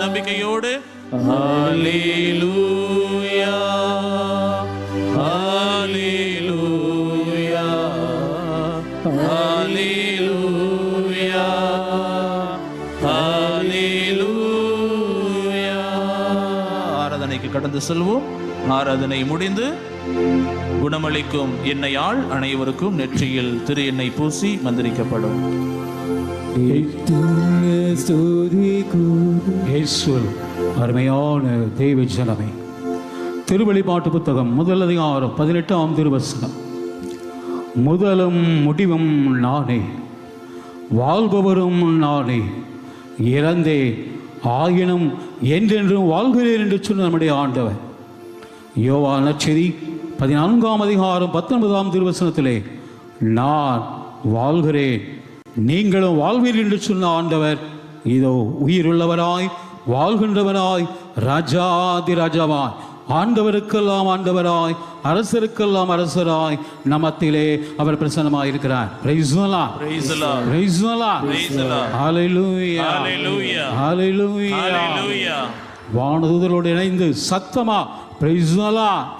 நம்பிக்கையோடு கடந்து செல்வோம். ஆராதனை முடிந்து குணமளிக்கும் எண்ணெயால் அனைவருக்கும் நெற்றியில் திரு எண்ணெய் பூசி மந்திரிக்கப்படும். அருமையான தெய்வ ஜனமே திருவெளிப்பாட்டு புத்தகம் முதல் அதிகாரம் பதினெட்டாம் திருவசனம். முதலும் முடிவும் நானே வாழ்பவரும் நானே இறந்தே ஆயினும் என்றென்றும் வாழ்கிறேன் என்று சொன்ன நம்முடைய ஆண்டவர். யோவா நச்செதி பதினான்காம் அதிகாரம் பத்தொன்பதாம் திருவசனத்திலே நான் வாழ்கிறேன் நீங்களும் வாழ்வீர்கள் என்று சொன்ன ஆண்டவர் இதோ உயிருள்ளவராய் வாழ்கின்றவராய் ராஜாதி ராஜாவாய் ஆண்டவருக்கெல்லாம் ஆண்டவராய் அரசருக்கெல்லாம் அரசராய் நமத்திலே அவர் பிரசன்னமாய் இருக்கிறார். Hallelujah. Hallelujah. Hallelujah. Hallelujah. வானதூதரோடு இணைந்து சத்தமா. Praise the Lord.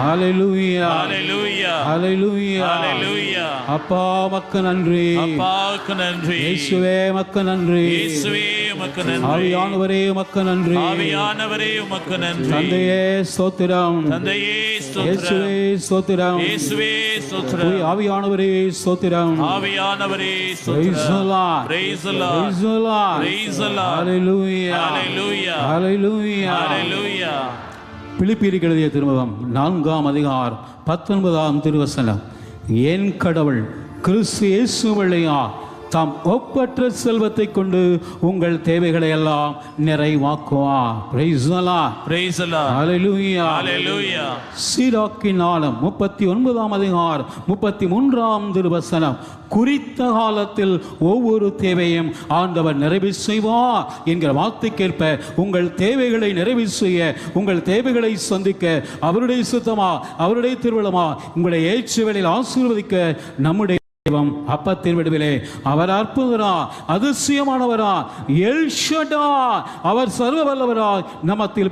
Hallelujah. Hallelujah. Hallelujah. Hallelujah. அப்பா மக்க நன்றி அப்பாவுக்கு நன்றி இயேசுவே மக்க நன்றி இயேசுவே உமக்கு நன்றி. ஆவியானவரே மக்க நன்றி. ஆவியானவரே உமக்கு நன்றி. தந்தையே ஸ்தோத்திரம். தந்தையே ஸ்தோத்திரம். இயேசுவே ஸ்தோத்திரம். இயேசுவே ஸ்தோத்திரம். ஆவியானவரே ஸ்தோத்திரம். ஆவியானவரே ஸ்தோத்திரம். Praise Lord. the Lord. Praise the Lord. Hallelujah. Hallelujah. Hallelujah. Hallelujah. பிலிப்பியருக்கு எழுதிய திருமுகம் நான்காம் அதிகாரம் பத்தொன்பதாம் திருவசனம். என் கடவுள் கிறிஸ்து இயேசு வழியார் தாம் ஒப்பற்ற செல்வத்தை கொண்டு உங்கள் தேவைகளை எல்லாம் நிறைவாக்குவார் the Lord. Hallelujah. Hallelujah. சீராக்கின் ஆழம் முப்பத்தி ஒன்பதாம் அதிகாரம் முப்பத்தி மூன்றாம் திருவசனம். குறித்த காலத்தில் ஒவ்வொரு தேவையும் ஆண்டவர் நிறைவு செய்வார் என்கிற வார்த்தைக்கேற்ப உங்கள் தேவைகளை நிறைவு செய்ய உங்கள் தேவைகளை சந்திக்க அவருடைய சுத்தமா அவருடைய திருவிழமா உங்களை ஏற்றுவேளையில் ஆசீர்வதிக்க நம்முடைய தெய்வம் அப்பத்தின் விடுவிலே அவர் அற்புதரா அதிசயமானவரா எல் ஷடாய். அவர் சர்வ வல்லவராய் நமத்தில்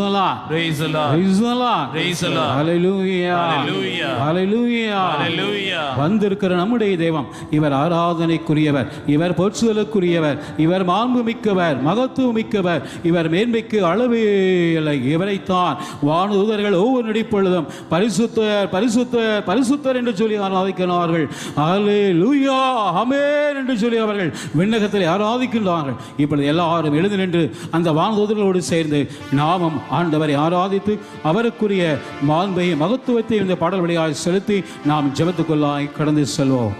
the Lord. Praise the Lord Hallelujah. Hallelujah. Hallelujah. Hallelujah வந்திருக்கிற நம்முடைய தெய்வம் இவர் ஆராதனைக்குரியவர் இவர் போற்றுதலுக்குரியவர் இவர் மாண்பு மிக்கவர் இவர் மேன்மைக்கு அளவே இல்லை இவரைத்தான் வானதூதர்கள் ஒவ்வொரு நடிப்பொழுதும் பரிசுத்தர் பரிசுத்தர் பரிசுத்தர் என்று சொல்லி சொன்னார்கள். அலே லூயா ஆமென் என்று சொல்லி அவர்கள் விண்ணகத்தில் ஆராதிக்கின்றார்கள். இப்பொழுது எல்லாரும் எழுந்து நின்று அந்த வானதூதர்களோடு சேர்ந்து நாமும் ஆண்டவரை ஆராதித்து அவருக்குரிய மாண்பையும் மகத்துவத்தை இந்த பாடல் வழியாக செலுத்தி நாம் ஜெபத்துக்குள்ளாய் கடந்து செல்வோம்.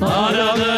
எல்லாரும்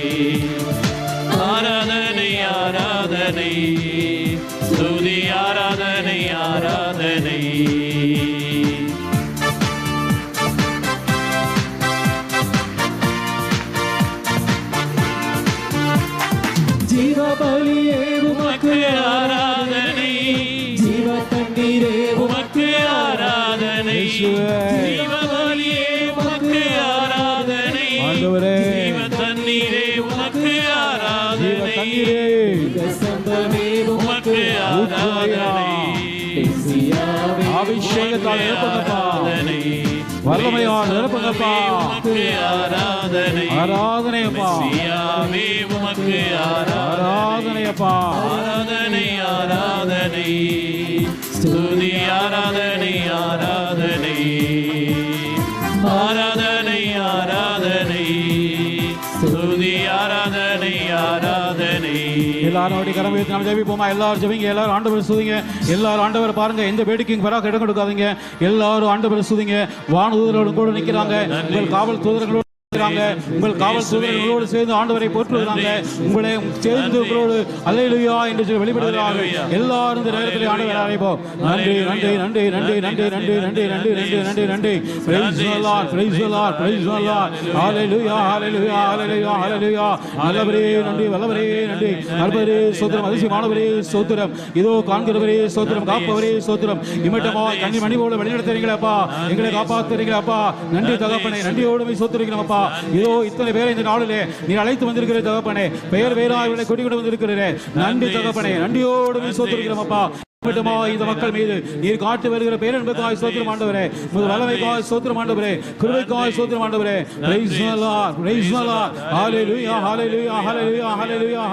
வல்லமையால் நிரப்புங்கப்பா ஆராதனை. ஆராதனையப்பா. உமக்கு ஆராதனை. ஆராதனையப்பா. ஆராதனை ஆராதனை. ஸ்துதி ஆராதனை ஆராதனை. ஆராதனை எல்லாரும் அப்படி கரம் வைத்து நம்ம ஜெபிப்போமா? எல்லாரும் ஜெபிங்க எல்லாரும் ஆண்டவர் சுதிங்க எல்லாரும் ஆண்டவர் பாருங்க. எந்த வேடிக்கையும் பராக இடம் கொடுக்காதீங்க. எல்லாரும் ஆண்டவர் சுதிங்க வானதூதரோடு கூட நிக்கிறாங்க உங்கள் காவல் தூதர்களோடு நிற்கிறாங்க. உங்கள் காவல் தூதர்களோடு சேர்ந்து ஆண்டவரை போற்றுகிறாங்க. உங்களை சேர்ந்து உங்களோடு அல்லேலூயா என்று சொல்லி வெளிப்படுகிறார்கள் எல்லாரும் இந்த நேரத்தில் ஆண்டவரை அழைப்போம். நன்றி நன்றி நன்றி நன்றி நன்றி நன்றி நன்றி நன்றி நன்றி நன்றி நன்றி praise the Lord praise the Lord hallelujah hallelujah hallelujah hallelujah நல்லவரே நன்றி வல்லவரே நன்றி. அற்பரே சோத்திரம் அதிசயமானவரே சோத்திரம். இதோ காண்கிறவரே சோத்திரம். காப்பவரே சோத்திரம். இமட்டமா கண்ணி மணி போல வழிநடத்துறீங்களப்பா எங்களை காப்பாத்துறீங்களப்பா நன்றி தகப்பனே நன்றியோடு சோத்துறீங்களப்பா இதோ இத்தனை பேரை இந்த நாளிலே நீர் அழைத்து வந்திருக்கிற தகப்பனே. பெயர் இவனை கொடி கொண்டு வந்திருக்கிறே நன்றி தகப்பனே. நன்றியோடு சோத்துறீங்களப்பா மட்டுமா இந்த மக்கள் மீது. நீர் காட்டு வருகிற பேரன்புக்காய் சோத்திரம் ஆண்டவரே. முது வல்லமைக்காய் சோத்திரம் ஆண்டவரே. கிருபைக்காய் சோத்திரம் ஆண்டவரே. Hallelujah hallelujah hallelujah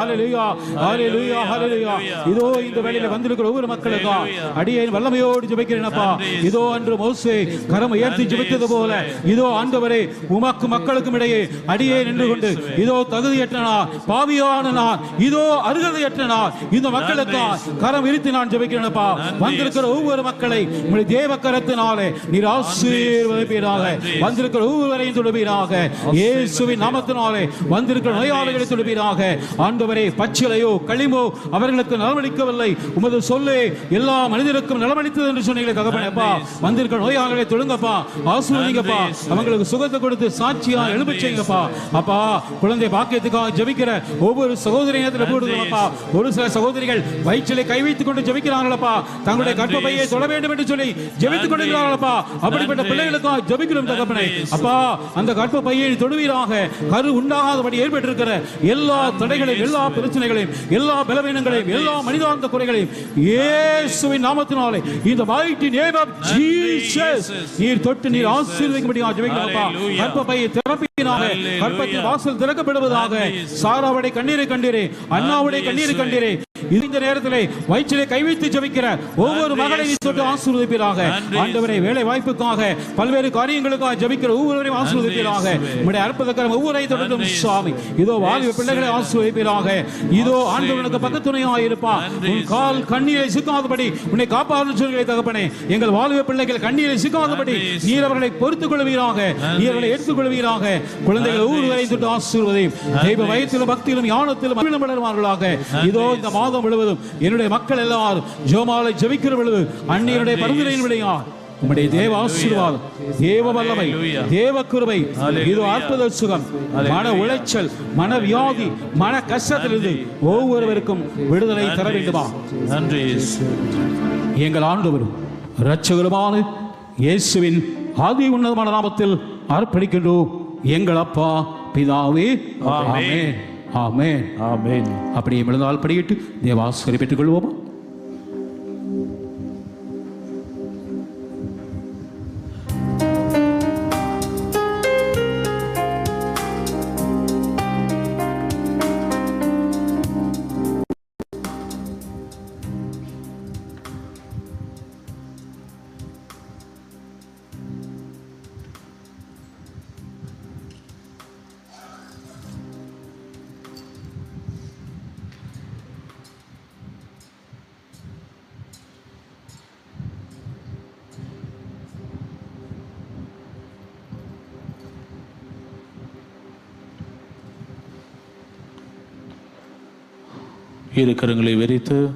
hallelujah இதோ இந்த வேளையில வந்திருக்கிற ஒவ்வொரு மக்களுக்கா அடியேன் வல்லமையோடு ஜெபிக்கிறேனப்பா இதோ அன்று மோசே கரம் உயர்த்தி ஜெபித்தது போல இதோ ஆண்டவரே உமக்கு மக்களுக்கும் இடையே அடியே நின்று கொண்டு இதோ தகுதியற்ற நான் பாவியான நான் இதோ அருகதையற்ற நான் இந்த மக்களுக்கா கரம் விரித்து நான் ஜெபிக்கிறேனப்பா வந்திருக்கிற ஒவ்வொரு மக்களை உங்களுடைய தேவ கரத்தினாலே நீர் ஆசீர்வதிப்பீராக. வந்திருக்கிற ஒவ்வொருவரையும் தொடுவீராக இயேசுவின் நாமத்தினாலே வந்திருக்கிற நோயாளிகளை தொடுவீராக ஆண்டவரே பச்சிலையோ களிமோ அவர்களுக்கு நலமளிக்கவில்லை. உமது சொல்லே எல்லா மனிதருக்கும் நலமளித்தது என்று சொன்னீங்களே தகப்பனப்பா வந்திருக்கிற நோயாளிகளை தொழுங்கப்பா. ஆசீர்வதிங்கப்பா. அவங்களுக்கு சுகத்தை கொடுத்து சாட்சியா எழுப்ப செய்யுங்கப்பா. அப்பா குழந்தை பாக்கியத்துக்காக ஜெபிக்கிற ஒவ்வொரு சகோதரியத்தில் போடுகிறோம்ப்பா ஒரு சில சகோதரிகள் வயிற்றிலே கை வைத்துக் கொண்டு ஜெபிக்கிறாங்களப்பா தங்களுடைய கற்பப்பையை தொட வேண்டும் என்று சொல்லி ஜெபித்துக் கொண்டிருக்கிறார்களப்பா. அப்படிப்பட்ட பிள்ளைகளுக்காக ஜெபிக்கிறோம் தகப்பனே. அப்பா அந்த கற்பப்பையை தொடுவீராக. கரு உண்டாகாதபடி ஏற்பட்டிருக்கிற எல்லா தடைகளையும் எல்லா பிரச்சனைகளையும் எல்லா பலவீனங்களையும் எல்லா மனிதாந்த குறைகளையும் இயேசுவின் நாமத்தினாலே இந்த mighty name of Jesus. நீர் தொட்டு நீர் ஆசீர்வதிக்கும்படியாக ஜெபிக்கிறோம்ப்பா. கற்பப்பையை திறப்பினாக. கற்பத்தின் வாசல் திறக்கப்படுவதாக. சாராவுடைய கண்ணீரை கண்டீரே அண்ணாவுடைய கண்ணீரை கண்டீரே. இந்த நேரத்திலே வயிற்றிலே கை வைத்து ஜெபிக்கிற ஒவ்வொரு நன்றி, மகனை நீ தொட்டு இயேசுவே. ஆசீர்வதிப்பீராக ஆண்டவரே வேலை வாய்ப்புக்காக பல்வேறு காரியங்களுக்காக ஜெபிக்கிற ஒவ்வொருவரையும் ஆசீர்வதிப்பீராக. உம்முடைய அற்புதக்கரம் ஒவ்வொருவரையும் தொடர்ந்தும் சுவாமி. இதோ வாலிப பிள்ளைகளை ஆசீர்வதிப்பீராக. இதோ ஆண்டவனுக்கு பக்கத்துணையாக இருப்பான் உன் கால் கண்ணீரை சிக்காதபடி உன்னை காப்பாற்றும் சொல்களை தகப்பனே. எங்கள் வாலிப பிள்ளைகள் கண்ணீரை சிக்காதபடி. நீர் அவர்களை பொறுத்துக் கொள்வீராக நீர் அவர்களை எடுத்துக் கொள்வீராக குழந்தைகள் ஒவ்வொருவரையும் தொட்டு ஆசீர்வதையும் தெய்வ வயத்திலும் பக்தியிலும் ஞானத்திலும் வளருவார்களாக. இதோ இந்த மாதம் முழுவதும் என்னுடைய மக்கள் எல்லாரும் ஜோமாலை ஜெபிக்கிற பொழுது அந்நியனுடைய பரிந்துரையின் விடையா? உம்முடைய தேவ ஆசீர்வாதம் தேவ வல்லமை. தேவ கிருபை. இது அற்புத சுகம். மன. உளைச்சல் மன வியாதி மன கஷ்டத்திலிருந்து ஒவ்வொருவருக்கும் விடுதலை தர வேண்டுமா? நன்றி. எங்கள் ஆண்டவரும் இரட்சகருமான இயேசுவின் ஆதி உன்னதமான நாமத்தில் அர்ப்பணிக்கின்றோம். எங்கள் அப்பா பிதாவே ஆமென். ஆமென். ஆமென். அப்படியே விழுந்தால் படியிட்டு தேவாசிரி பெற்றுக் கொள்வோமா இரு கரங்களை விரித்து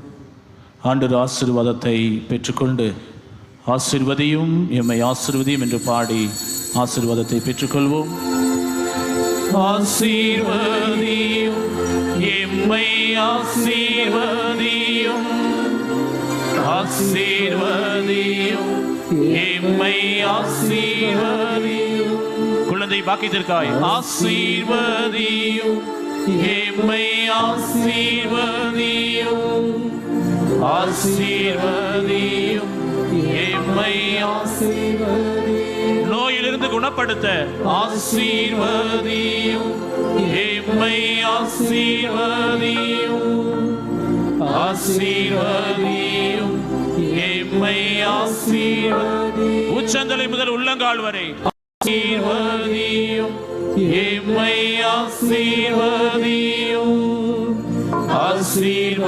ஆண்டர் ஆசீர்வாதத்தை பெற்றுக்கொண்டு ஆசிர்வதியும் எம்மை ஆசிர்வதியும் என்று பாடி ஆசிர்வாதத்தை பெற்றுக்கொள்வோம். ஆசீர்வதியும் எம்மை ஆசீர்வதியும். ஆசீர்வதியும் எம்மை ஆசீர்வதியும். குழந்தை பாக்கியத்திற்காய். ஆசீர்வதியும் எம்மை ஆசீர்வதியும் ஆசீர்வதியும் எம்மை ஆசீர்வதியும் நோயிலிருந்து குணப்படுத்த ஆசீர்வதியும் எம்மை ஆசீர்வதியும் ஆசீர்வதியும் எம்மை ஆசீர்வதியும் உச்சந்தலை முதல் உள்ளங்கால் வரை Assir vadiyum, assir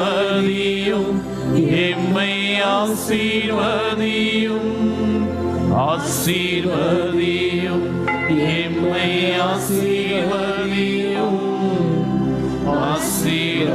vadiyum, assir vadiyum, assir vadiyum, assir